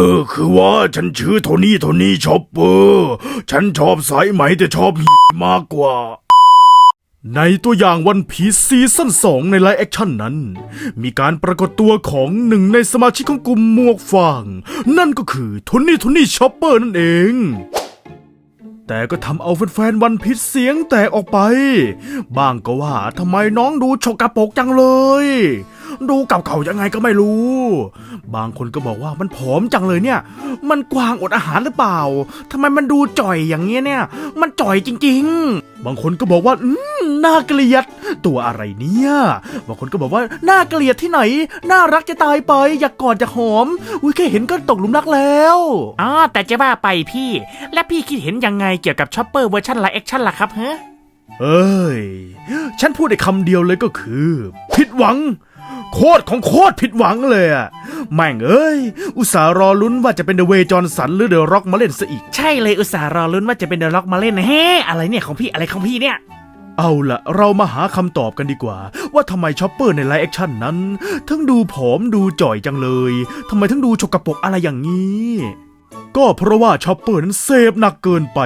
เออ คือว่าฉันชื่อโทนี่โทนี่ชอปเปอร์ฉันชอบสายไหมแต่ชอบมากกว่า ในตัวอย่างวันพีซีซั่น2ในไลฟ์แอคชั่นนั้น มีการปรากฏตัวของหนึ่งในสมาชิกของกลุ่มหมวกฟาง นั่นก็คือโทนี่โทนี่ชอปเปอร์นั่นเอง แต่ก็ทำเอาแฟนๆวันพิษเสียงแตกออกไปบ้างก็ว่าทำไมน้องดูฉกกระปกจังเลย ดูเก่าๆยังไงก็ไม่รู้ บางคนก็บอกว่ามันผอมจังเลยเนี่ย มันกวางอดอาหารหรือเปล่าทำไมมันดูจ่อยอย่างเงี้ยเนี่ย มันจ่อยจริง ๆ บางคนก็บอกว่าอืมน่าเกลียด ตัวอะไรเนี่ย บางคนก็บอกว่าน่าเกลียดที่ไหน น่ารักจะตายไป อยากกอดอยากหอม อุ้ยแค่เห็นก็ตกหลุมรักแล้วอ๋อแต่จะว่าไปพี่ และพี่คิดเห็นยังไงเกี่ยวกับชอปเปอร์เวอร์ชันไลฟ์แอคชั่นล่ะครับเฮ้เอ้ย ฉันพูดได้คำเดียวเลยก็คือ ผิดหวัง โคตรของโคตรผิดหวังเลยอะแม่งเอ้ย อุตส่าห์รอลุ้นว่าจะเป็นเดเวจอห์นสันหรือเดอะร็อกมาเล่นซะอีก ใช่เลยอุตส่าห์รอลุ้นว่าจะเป็นเดอะล็อกมาเล่นแฮ่อะไรเนี่ยของพี่อะไรของพี่เนี่ย เอาละเรามาหาคำตอบกันดีกว่า ว่าทำไมชอปเปอร์ในไลฟ์แอคชั่นนั้น ทั้งดูผอมดูจ่อยจังเลยทำไมทั้งดูฉกกระปรกอะไรอย่างนี้ ก็เพราะว่าชอปเปอร์นั้นเสพหนักเกินไป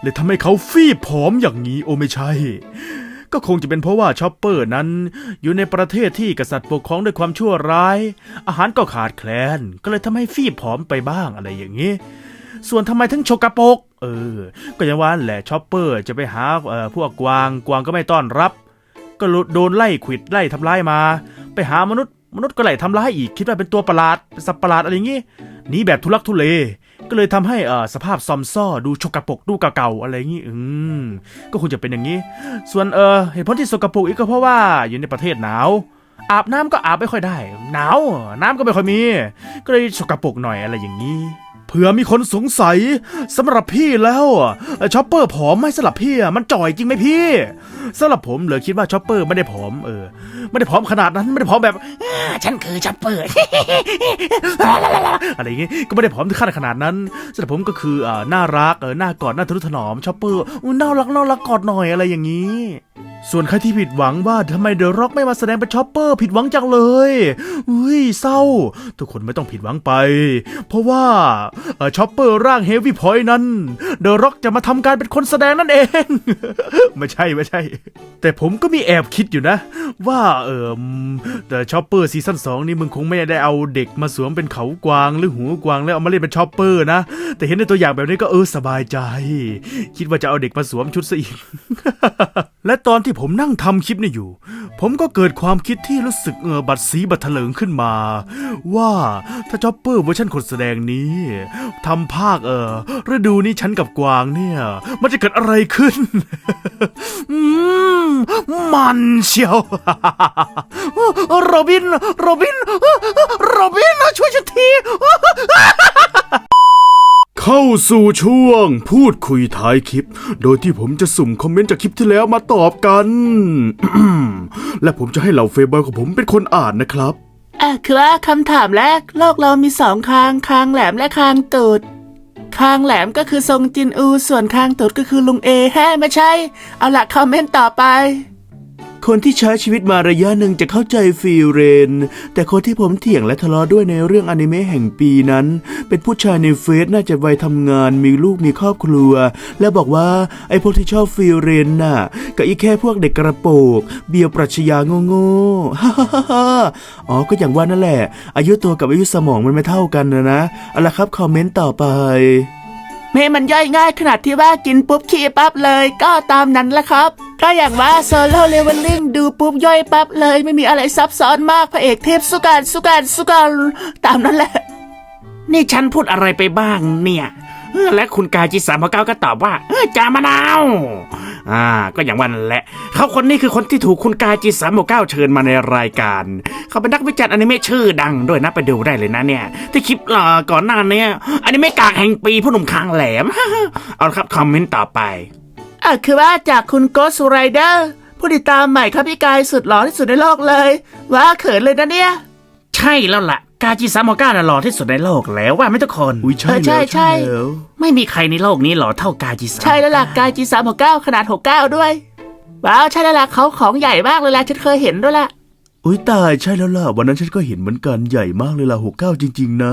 เลยทำให้เขาฟีบผอมอย่างนี้โอไม่ใช่ ก็คงจะเป็นเพราะว่าชอปเปอร์นั้น อยู่ในประเทศที่กษัตริย์ปกครองด้วยความชั่วร้าย อาหารก็ขาดแคลน ก็เลยทำให้ฟีบผอมไปบ้างอะไรอย่างนี้ ส่วนทำไมถึงฉกกระปก เออ ก็ย่างว่าแหละชอปเปอร์จะไปหาเอ่อพวกกวางกวางก็ไม่ต้อนรับ ก็โดนไล่ขวิดไล่ทำร้ายมา ไปหามนุษย์มนุษย์ก็ไล่ทำร้ายอีกคิดว่าเป็นตัวประหลาดเป็นสัตว์ประหลาดอะไรอย่างงี้หนีแบบทุลักทุเล ก็เลยทำให้อ่อสภาพซอมซ่อดูฉกกระปกดูเก่าๆอะไรอย่างนี้อืมก็คงจะเป็นอย่างนี้ ส่วนเออเหตุผลที่สกรปรกอีกก็เพราะว่าอยู่ในประเทศหนาว อาบน้ำก็อาบไม่ค่อยได้ หนาว น้ำก็ไม่ค่อยมี ก็เลยสกปรกหน่อยอะไรอย่างนี้ เผื่อมีคนสงสัยสำหรับพี่แล้วอะชอปเปอร์ผอมไหมสำหรับพี่มันจ่อยจริงไหมพี่สำหรับผมเหลือคิดว่าชอปเปอร์ไม่ได้ผอมเออไม่ได้ผอมขนาดนั้นไม่ได้ผอมแบบฉันคือชอปเปอร์อะไรอย่างงี้ก็ไม่ได้ผอมถึงขั้นขนาดนั้นสำหรับผมก็คืออน่ารักเออน่ากอดน่าทะนุถนอมชอปเปอร์น่ารักน่ารักกอดหน่อยอะไรอย่างนี้ ส่วนใครที่ผิดหวังว่าทำไมเดอะร็อกไม่มาแสดงเป็นชอปเปอร์ผิดหวังจังเลยอุ้ยเศร้า ทุกคนไม่ต้องผิดหวังไป เพราะว่าอชอปเปอร์ร่างเฮฟวี่พอยต์นั้นเดอะร็อกจะมาทำการเป็นคนแสดงนั่นเอง ไม่ใช่ไม่ใช่ แต่ผมก็มีแอบคิดอยู่นะ ว่าเออแต่ชอปเปอร์ซีซั่นสองนี่มึงคงไม่ได้เอาเด็กมาสวมเป็นเขากวางหรือหูกวางแล้วเอามาเล่นเป็นชอปเปอร์นะ แต่เห็นในตัวอย่างแบบนี้ก็เออสบายใจ คิดว่าจะเอาเด็กมาสวมชุดซะอีก และตอนที่ผมนั่งทำคลิปนี่อยู่ ผมก็เกิดความคิดที่รู้สึกเออบัดสีบัดเถลิงขึ้นมา ว่าถ้าชอปเปอร์เวอร์ชันคนแสดงนี้ทำภาคเออฤดูนี้ฉันกับกวางเนี่ย มันจะเกิดอะไรขึ้น อืมมันเชียวโรบินโรบินโรบินช่วยฉันที เข้าสู่ช่วงพูดคุยท้ายคลิป โดยที่ผมจะสุ่มคอมเมนต์จากคลิปที่แล้วมาตอบกัน และผมจะให้เหล่าเฟย์บอยของผมเป็นคนอ่านนะครับอะคือว่าคำถามแรกโลกเรามีสองคางคางแหลมและคางตูดคางแหลมก็คือทรงจินอู ส่วนคางตูดก็คือลุงเอแฮ่ไม่ใช่ เอาละคอมเมนต์ต่อไป คนที่ใช้ชีวิตมาระยะหนึ่งจะเข้าใจฟีเรน แต่คนที่ผมเถียงและทะเลาะด้วยในเรื่องอนิเมะแห่งปีนั้น เป็นผู้ชายในเฟซน่าจะวัยทำงานมีลูกมีครอบครัว และบอกว่าไอ้พวกที่ชอบฟีเรนน่ะก็อีแค่พวกเด็กกระโปกเบียวปรัชญาโง่ๆฮ่าฮ่าอ๋อก็อย่างว่านั่นแหละ อายุตัวกับอายุสมองมันไม่เท่ากันนะนะเอาละครับคอมเมนต์ต่อไป ให้มันย่อยง่ายขนาดที่ว่ากินปุ๊บขี้ปั๊บเลยก็ตามนั้นแหละครับ ก็อย่างว่าโซโล่เลเวลลิ่งดูปุ๊บย่อยปั๊บเลย ไม่มีอะไรซับซ้อนมากพระเอกเทพสุการสุการสุการตามนั้นแหละ นี่ฉันพูดอะไรไปบ้างเนี่ย และคุณกายจิสามพเก้าก็ตอบว่าจามะนาว อ่า ก็อย่างวันนแหละ เขาคนนี้คือคนที่ถูกคุณกายจิสามเก้าเชิญมาในรายการ เขาเป็นนักวิจารณ์อนิเมะชื่อดังด้วยนะไปดูได้เลยนะเนี่ย ที่คลิปเอ่อก่อนหน้าเนี้ยอนิเมะกากแห่งปีผู้หนุ่มคางแหลม เอาละครับคอมเมนต์ต่อไปอะคือว่าจากคุณโกสไรเดอร์ผู้ติดตามใหม่ครับพี่กายสุดหล่อที่สุดในโลกเลยว่าเขินเลยนะเนี่ย ใช่แล้วล่ะ กาจิสามเก้าน่ะหล่อที่สุดในโลกแล้วว่าไหม่ทุกคนอุ้ยใช่เออใช่แล้วใช่ แล้วไม่มีใครในโลกนี้หล่อเท่ากาจิสามใช่แล้วล่ะกายจีสามหกเก้าขนาดหกเก้าด้วย ว้าว ใช่แล้วล่ะเขาของใหญ่มากเลยล่ะฉันเคยเห็นด้วยล่ะ อุ้ยตายใช่แล้วล่ะ วันนั้นฉันก็เห็นเหมือนกันใหญ่มากเลยล่ะหกเก้าจริง ๆ นะ